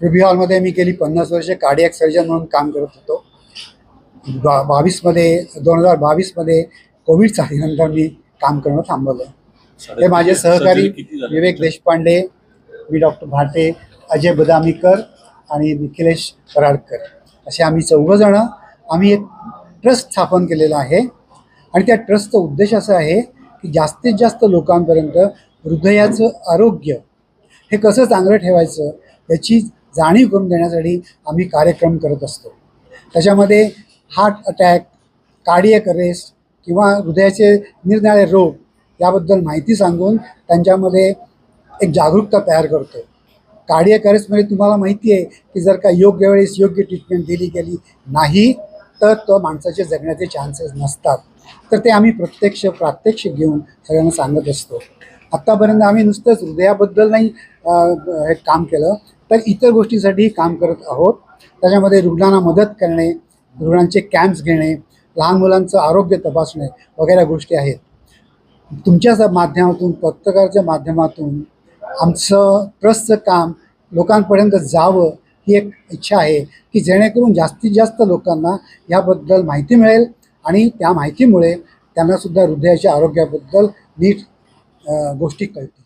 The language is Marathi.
रुबी हॉलमध्ये मी गेली पन्नास वर्ष कार्डियक सर्जन म्हणून काम करत होतो. बा बावीसमध्ये दोन हजार बावीसमध्ये कोविड साथीनंतर मी काम करणं थांबवलं. हे माझे सहकारी विवेक देशपांडे मी डॉक्टर भाटे अजय बदामीकर आणि निखिलेश पराडकर. असे आम्ही चौघंजणं आम्ही एक ट्रस्ट स्थापन केलेला आहे. आणि त्या ट्रस्टचा उद्देश असा आहे की जास्तीत जास्त लोकांपर्यंत हृदयाचं आरोग्य हे कसं चांगलं ठेवायचं याची जाणीव करून देण्यासाठी आम्ही कार्यक्रम करत असतो. त्याच्यामध्ये हार्ट अटॅक कार्डियक अरेस्ट किंवा हृदयाचे निरनिराळे रोग याबद्दल माहिती सांगून त्यांच्यामध्ये एक जागरूकता तयार करतो. कार्डियक अरेस्टमध्ये तुम्हाला माहिती आहे की जर का योग्य वेळेस योग्य ट्रीटमेंट दिली गेली नाही तर तो माणसाचे जगण्याचे चान्सेस नसतात. तर ते आम्ही प्रत्यक्ष प्रात्यक्षिक घेऊन सगळ्यांना सांगत असतो. आत्तापर्यंत आम्ही नुसतंच हृदयाबद्दल नाही हे काम केलं तर इतर गोष्टीसाठीही काम करत आहोत. त्याच्यामध्ये रुग्णांना मदत करणे रुग्णांचे कॅम्प्स घेणे लहान मुलांचं आरोग्य तपासणे वगैरे गोष्टी आहेत. तुमच्या माध्यमातून पत्रकाराच्या माध्यमातून आमचं ट्रस्टचं काम लोकांपर्यंत जावं ही एक इच्छा आहे की जेणेकरून जास्तीत जास्त लोकांना याबद्दल माहिती मिळेल आणि त्या माहितीमुळे त्यांनासुद्धा हृदयाच्या आरोग्याबद्दल नीट गोष्टी कळतील.